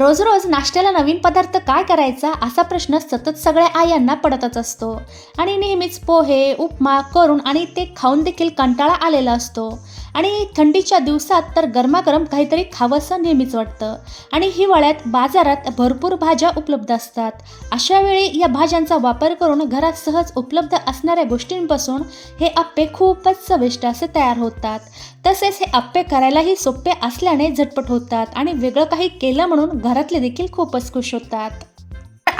रोज रोज नाश्त्याला नवीन पदार्थ काय करायचा असा प्रश्न सतत सगळ्या आयांना पडतच असतो. आणि नेहमीच पोहे उपमा करून आणि ते खाऊन देखील कंटाळा आलेला असतो. आणि थंडीच्या दिवसात तर गरमागरम काहीतरी खावंसं नेहमीच वाटतं. आणि हिवाळ्यात बाजारात भरपूर भाज्या उपलब्ध असतात. अशा वेळी या भाज्यांचा वापर करून घरात सहज उपलब्ध असणाऱ्या गोष्टींपासून हे आप्पे खूपच चविष्ट असे तयार होतात. तसेच हे आप्पे करायलाही सोपे असल्याने झटपट होतात आणि वेगळं काही केलं म्हणून घरातले देखील खूपच खुश होतात.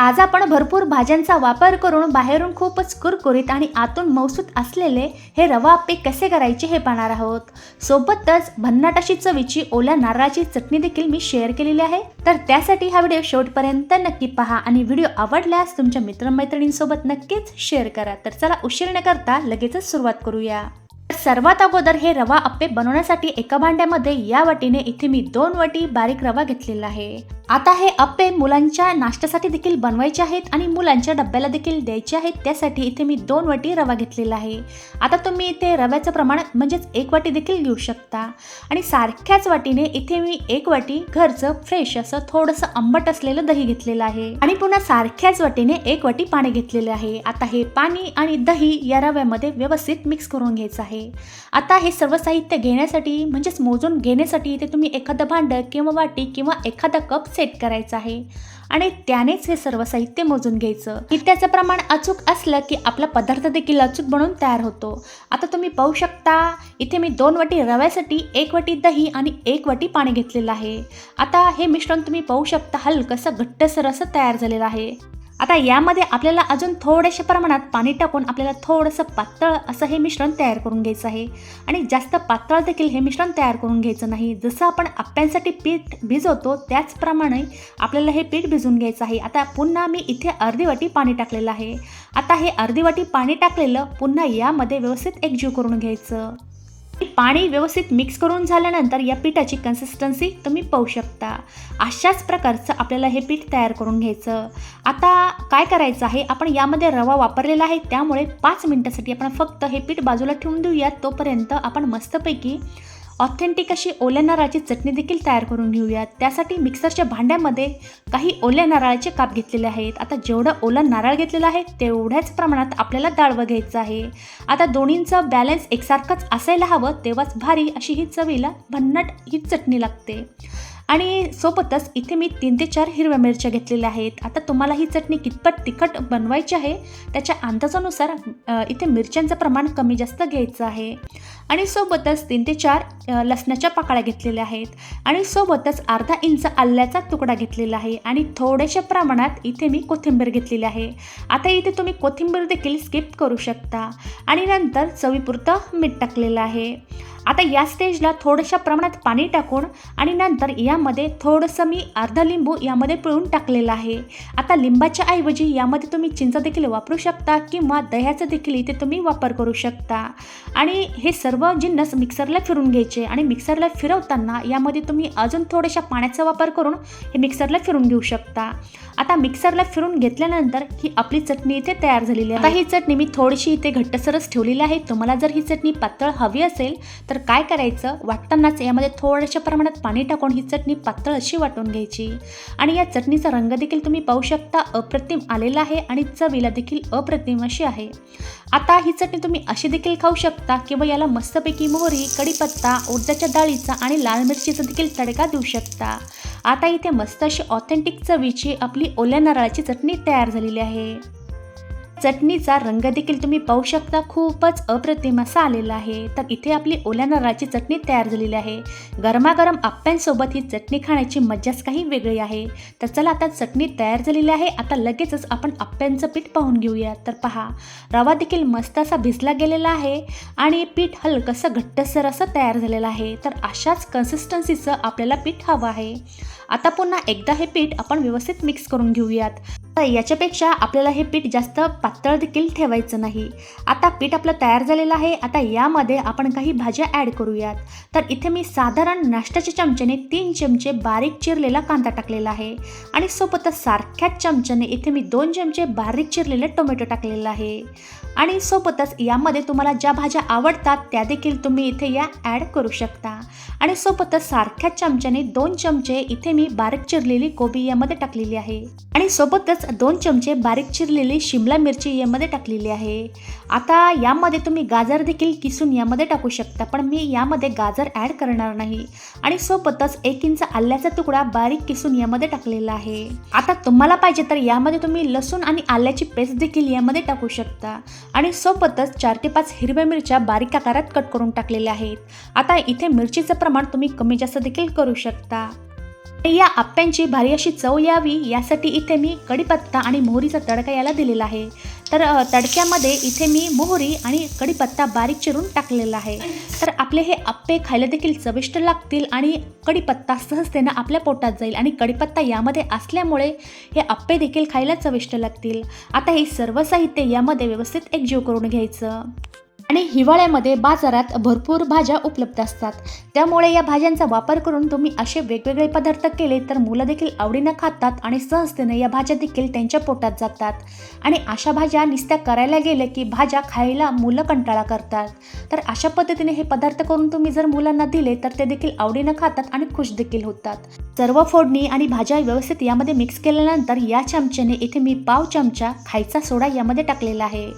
आज आपण भरपूर भाज्यांचा वापर करून बाहेरून खूपच कुरकुरीत आणि आतून मौसूत असलेले हे रवा आप्पे कसे करायचे हे पाहणार आहोत. सोबतच भन्नाट अशी चवीची ओल्या नारळाची चटणी देखील मी शेअर केलेली आहे. तर त्यासाठी हा व्हिडिओ शेवटपर्यंत नक्की पहा आणि व्हिडिओ आवडल्यास तुमच्या मित्रमैत्रिणींसोबत नक्कीच शेअर करा. तर चला उशीर न करता लगेचच सुरुवात करूया. तर सर्वात अगोदर हे रवा आप्पे बनवण्यासाठी एका भांड्यामध्ये या वाटीने इथे मी दोन वाटी बारीक रवा घेतलेला आहे. आता हे अप्पे मुलांच्या नाश्त्यासाठी देखील बनवायचे आहेत आणि मुलांच्या डब्याला देखील द्यायचे आहेत. त्यासाठी इथे मी दोन वाटी रवा घेतलेला आहे. आता तुम्ही इथे रव्याचं प्रमाण म्हणजेच एक वाटी देखील घेऊ शकता. आणि सारख्याच वाटीने इथे मी एक वाटी घरचं फ्रेश असं थोडंसं आंबट असलेलं दही घेतलेलं आहे. आणि पुन्हा सारख्याच वाटीने एक वाटी पाणी घेतलेले आहे. आता हे पाणी आणि दही या रव्यामध्ये व्यवस्थित मिक्स करून घ्यायचं आहे. आता हे सर्व साहित्य घेण्यासाठी म्हणजेच मोजून घेण्यासाठी इथे तुम्ही एखादं भांडं किंवा वाटी किंवा एखादा कप सेट करायचं आहे. आणि त्यानेच हे सर्व साहित्य मोजून घ्यायचं. की त्याचं प्रमाण अचूक असलं की आपला पदार्थ देखील अचूक बनवून तयार होतो. आता तुम्ही पाहू शकता इथे मी दोन वाटी रव्यासाठी एक वाटी दही आणि एक वाटी पाणी घेतलेलं आहे. आता हे मिश्रण तुम्ही पाहू शकता हलकंसं घट्टसर असं तयार झालेलं आहे. आता यामध्ये आपल्याला अजून थोड्याशा प्रमाणात पाणी टाकून आपल्याला थोडंसं पातळ असं हे मिश्रण तयार करून घ्यायचं आहे. आणि जास्त पातळ देखील हे मिश्रण तयार करून घ्यायचं नाही. जसं आपण आप्यांसाठी पीठ भिजवतो त्याचप्रमाणे आपल्याला हे पीठ भिजवून घ्यायचं आहे. आता पुन्हा मी इथे अर्धी वाटी पाणी टाकलेलं आहे. आता हे अर्धी वाटी पाणी टाकलेलं पुन्हा यामध्ये व्यवस्थित एकजीव करून घ्यायचं. पाणी व्यवस्थित मिक्स करून झाल्यानंतर या पिठाची कन्सिस्टन्सी तुम्ही पाहू शकता. अशाच प्रकारचं आपल्याला हे पीठ तयार करून घ्यायचं. आता काय करायचं आहे? आपण यामध्ये रवा वापरलेला आहे त्यामुळे पाच मिनटासाठी आपण फक्त हे पीठ बाजूला ठेवून देऊयात तोपर्यंत आपण मस्तपैकी ऑथेंटिक अशी ओल्या नारळाची चटणी देखील तयार करून घेऊयात. त्यासाठी मिक्सरच्या भांड्यामध्ये काही ओल्या नारळाचे काप घेतलेले आहेत. आता जेवढं ओला नारळ घेतलेला आहे तेवढ्याच प्रमाणात आपल्याला डाळवं घ्यायचं आहे. आता दोन्हींचं बॅलन्स एकसारखंच असायला हवं तेव्हाच भारी अशी ही चवीला भन्नाट ही चटणी लागते. आणि सोबतच इथे मी तीन ते चार हिरव्या मिरच्या घेतलेल्या आहेत. आता तुम्हाला ही चटणी कितपत तिखट बनवायची आहे त्याच्या अंदाजानुसार इथे मिरच्यांचं प्रमाण कमी जास्त घ्यायचं आहे. आणि सोबतच तीन ते चार लसणाच्या पाकळ्या घेतलेल्या आहेत. आणि सोबतच अर्धा इंच आल्याचा तुकडा घेतलेला आहे. आणि थोड्याशा प्रमाणात इथे मी कोथिंबीर घेतलेली आहे. आता इथे तुम्ही कोथिंबीर देखील स्किप करू शकता. आणि नंतर चवीपुरतं मीठ टाकलेलं आहे. आता या स्टेजला थोड्याशा प्रमाणात पाणी टाकून आणि नंतर यामध्ये थोडंसं मी अर्धा लिंबू यामध्ये पिळून टाकलेलं आहे. आता लिंबाच्या ऐवजी यामध्ये तुम्ही चिंच देखील वापरू शकता किंवा दह्याचा देखील इथे तुम्ही वापर करू शकता. आणि हे सर्व जिन्नस मिक्सरला फिरून घ्यायचे आणि मिक्सरला फिरवताना यामध्ये तुम्ही अजून थोड्याशा पाण्याचा वापर करून हे मिक्सरला फिरून घेऊ शकता. आता मिक्सरला फिरून घेतल्यानंतर ही आपली चटणी इथे तयार झालेली आहे. आता ही चटणी मी थोडीशी इथे घट्टसरच ठेवलेली आहे. तुम्हाला जर ही चटणी पातळ हवी असेल तर काय करायचं? वाटतानाच यामध्ये थोड्याशा प्रमाणात पाणी टाकून ही चटणी पातळ अशी वाटून घ्यायची. आणि या चटणीचा रंग देखील तुम्ही पाहू शकता अप्रतिम आलेला आहे आणि चवीला देखील अप्रतिम अशी आहे. आता ही चटणी तुम्ही अशी देखील खाऊ शकता किंवा याला मस्तपैकी मोहरी कढीपत्ता उडदाच्या डाळीचा आणि लाल मिरचीचा देखील तडका देऊ शकता. आता इथे मस्त अशी ऑथेंटिक चवीची आपली ओल्या नारळाची चटणी तयार झालेली आहे. चटणीचा रंग देखील तुम्ही पाहू शकता. खूपच अप्रतिम असा आलेला आहे. तर इथे आपली ओल्या नारळाची चटणी तयार झालेली आहे. गरमागरम आप्प्यांसोबत ही चटणी खाण्याची मज्जाच काही वेगळी आहे. तर चला आता चटणी तयार झालेली आहे. आता लगेचच आपण आप्प्यांचं पीठ पाहून घेऊया. तर पहा रवा देखील मस्त असा भिजला गेलेला आहे आणि पीठ हलकंसं घट्टसर असं तयार झालेलं आहे. तर अशाच कन्सिस्टन्सीचं आपल्याला पीठ हवं आहे. आता पुन्हा एकदा हे पीठ आपण व्यवस्थित मिक्स करून घेऊयात. याच्यापेक्षा आपल्याला हे पीठ जास्त पातळ देखील ठेवायचं नाही. आता पीठ आपलं तयार झालेलं आहे. आता यामध्ये आपण काही भाज्या ॲड करूयात. तर इथे मी साधारण नाश्त्याच्या चमच्याने तीन चमचे बारीक चिरलेला कांदा टाकलेला आहे. आणि सोबतच सारख्याच चमच्याने इथे मी दोन चमचे बारीक चिरलेले टोमॅटो टाकलेलं आहे. आणि सोबतच यामध्ये तुम्हाला ज्या भाज्या आवडतात त्या देखील तुम्ही इथे या ॲड करू शकता. आणि सोबतच सारख्याच चमच्याने दोन चमचे इथे मी बारीक चिरलेली कोबी यामध्ये टाकलेली आहे. आणि सोबतच दोन चमचे बारीक चिरलेली शिमला मिरची यामध्ये टाकलेली आहे. आता यामध्ये तुम्ही गाजर देखील किसून यामध्ये टाकू शकता पण मी यामध्ये गाजर ॲड करणार नाही. आणि सोबतच एक इंच आल्याचा तुकडा बारीक किसून यामध्ये टाकलेला आहे. आता तुम्हाला पाहिजे तर यामध्ये तुम्ही लसूण आणि आल्याची पेस्ट देखील यामध्ये टाकू शकता. आणि सोबतच चार ते पाच हिरव्या मिरच्या बारीक आकारात कट करून टाकलेल्या आहेत. आता इथे मिरचीचं प्रमाण तुम्ही कमी जास्त देखील करू शकता. या आप्यांची भारी अशी चव यावी यासाठी इथे मी कढीपत्ता आणि मोहरीचा तडका याला दिलेला आहे. तर तडक्यामध्ये इथे मी मोहरी आणि कढीपत्ता बारीक चिरून टाकलेला आहे. तर आपले हे आप्पे खायला देखील चविष्ट लागतील आणि कढीपत्ता सहजतेनं आपल्या पोटात जाईल आणि कढीपत्ता यामध्ये असल्यामुळे हे आप्पे देखील खायला चविष्ट लागतील. आता हे सर्व साहित्य यामध्ये व्यवस्थित एकजीव करून घ्यायचं. आणि हिवाळ्यामध्ये बाजारात भरपूर भाज्या उपलब्ध असतात. त्यामुळे या भाज्यांचा वापर करून तुम्ही असे वेगवेगळे पदार्थ केले तर मुलं देखील आवडीनं खातात आणि सहजतेने या भाज्या देखील त्यांच्या पोटात जातात. आणि अशा भाज्या निस्त्या करायला गेले की भाज्या खायला मुलं कंटाळा करतात. तर अशा पद्धतीने हे पदार्थ करून तुम्ही जर मुलांना दिले तर ते देखील आवडीनं खातात आणि खुश देखील होतात. सर्व फोडणी आणि भाज्या व्यवस्थित यामध्ये मिक्स केल्यानंतर या चमच्याने इथे मी पाव चमचा खायचा सोडा यामध्ये टाकलेला आहे.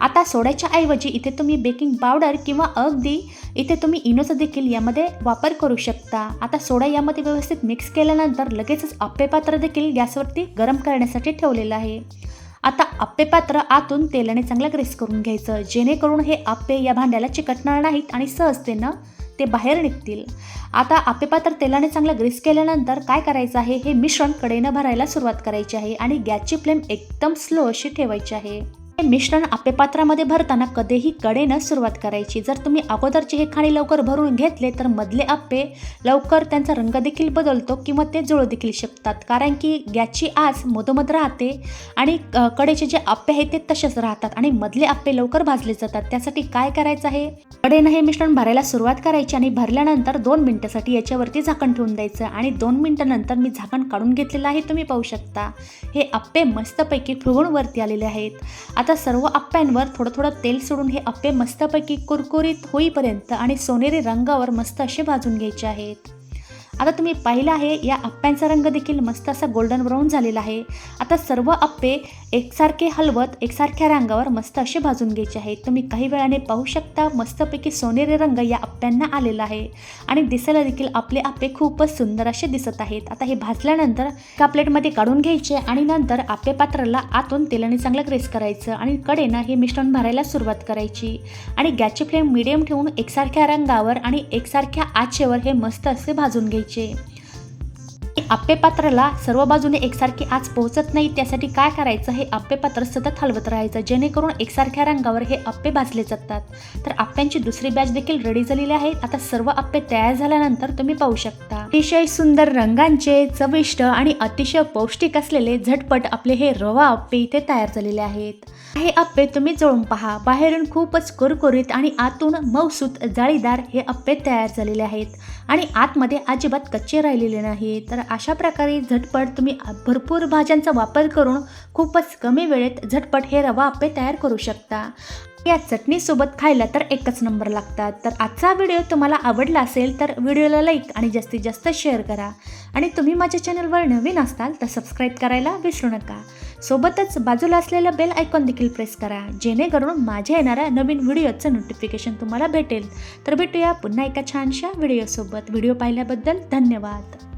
आता सोड्याच्या ऐवजी इथे तुम्ही बेकिंग पावडर किंवा अगदी इथे तुम्ही इनोचा देखील यामध्ये वापर करू शकता. आता सोडा यामध्ये व्यवस्थित मिक्स केल्यानंतर लगेचच आप्पे पात्र देखील गॅसवरती गरम करण्यासाठी ठेवलेलं आहे. आता आप्पे पात्र आतून तेलाने चांगलं ग्रेस करून घ्यायचं जेणेकरून हे आप्पे या भांड्याला चिकटणार नाहीत आणि सहजतेनं ते बाहेर निघतील. आता आप्पेपात्र तेलाने चांगलं ग्रीस केल्यानंतर काय करायचं आहे? हे मिश्रण कडेनं भरायला सुरुवात करायची आहे आणि गॅसची फ्लेम एकदम स्लो अशी ठेवायची आहे. मिश्रण आप्पे पात्रामध्ये भरताना कधीही कडेनं सुरुवात करायची. जर तुम्ही अगोदरचे हे खाणी लवकर भरून घेतले तर मधले आप्पे लवकर त्यांचा रंग देखील बदलतो किंवा ते जुळू देखील शकतात. कारण की गॅसची आस मधोमध राहते आणि कडेचे जे आप्पे आहेत ते तसेच राहतात आणि मधले आप्पे लवकर भाजले जातात. त्यासाठी काय करायचं आहे? कडेनं हे मिश्रण भरायला सुरुवात करायची आणि भरल्यानंतर दोन मिनिटासाठी याच्यावरती झाकण ठेवून द्यायचं आणि दोन मिनिटानंतर मी झाकण काढून घेतलेलं आहे तुम्ही पाहू शकता. हे आप्पे मस्तपैकी फुगून वरती आलेले आहेत. आता आता सर्व आप्प्यांवर थोडं थोडं तेल सोडून हे आप्पे मस्तपैकी कुरकुरीत होईपर्यंत आणि सोनेरी रंगावर मस्त असे भाजून घ्यायचे आहेत. आता तुम्ही पाहिलं आहे या आप्प्यांचा रंग देखील मस्त असा गोल्डन ब्राऊन झालेला आहे. आता सर्व आप्पे एकसारखे हलवत एकसारख्या रंगावर मस्त असे भाजून घ्यायचे आहेत. तुम्ही काही वेळाने पाहू शकता मस्तपैकी सोनेरी रंग या आप्प्यांना आलेला आहे. आणि दिसायला देखील आपले आप्पे खूपच सुंदर असे दिसत आहेत. आता हे भाजल्यानंतर एका प्लेटमध्ये काढून घ्यायचे आणि नंतर आप्पे पात्राला आतून तेलाने चांगलं ग्रेस करायचं आणि कडेनं हे मिश्रण भरायला सुरुवात करायची. आणि गॅसची फ्लेम मिडियम ठेवून एकसारख्या रंगावर आणि एकसारख्या आचेवर हे मस्त असे भाजून घ्यायचे chị. आप्पे पात्राला सर्व बाजूने एकसारखी आज पोहोचत नाही त्यासाठी काय करायचं हे आप्पे पात्र सतत हलवत राहायचं. जेणेकरून एकसारख्या रंगावर हे आप्पे भाजले जातात. तर आप्प्यांची दुसरी बॅच देखील रेडी झालेली आहे. आता सर्व आप्पे तयार झाल्यानंतर तुम्ही पाहू शकता. अतिशय सुंदर रंगांचे चविष्ट आणि अतिशय पौष्टिक असलेले झटपट आपले हे रवा आप्पे इथे तयार झालेले आहेत. हे आप्पे तुम्ही जळून पहा. बाहेरून खूपच कुरकुरीत आणि आतून मौसूत जाळीदार हे आप्पे तयार झालेले आहेत. आणि आतमध्ये अजिबात कच्चे राहिलेले नाही तर तर अशा प्रकारे झटपट तुम्ही भरपूर भाज्यांचा वापर करून खूपच कमी वेळेत झटपट हे रवा आप्पे तयार करू शकता. या चटणीसोबत खायला तर एकच नंबर लागतात. तर आजचा व्हिडिओ तुम्हाला आवडला असेल तर व्हिडिओला लाईक आणि जास्तीत जास्त शेअर करा. आणि तुम्ही माझ्या चॅनलवर नवीन असताल तर सबस्क्राईब करायला विसरू नका. सोबतच बाजूला असलेलं बेल आयकॉन देखील प्रेस करा. जेणेकरून माझ्या येणाऱ्या नवीन व्हिडिओचं नोटिफिकेशन तुम्हाला भेटेल. तर भेटूया पुन्हा एका छानशा व्हिडिओसोबत. व्हिडिओ पाहिल्याबद्दल धन्यवाद.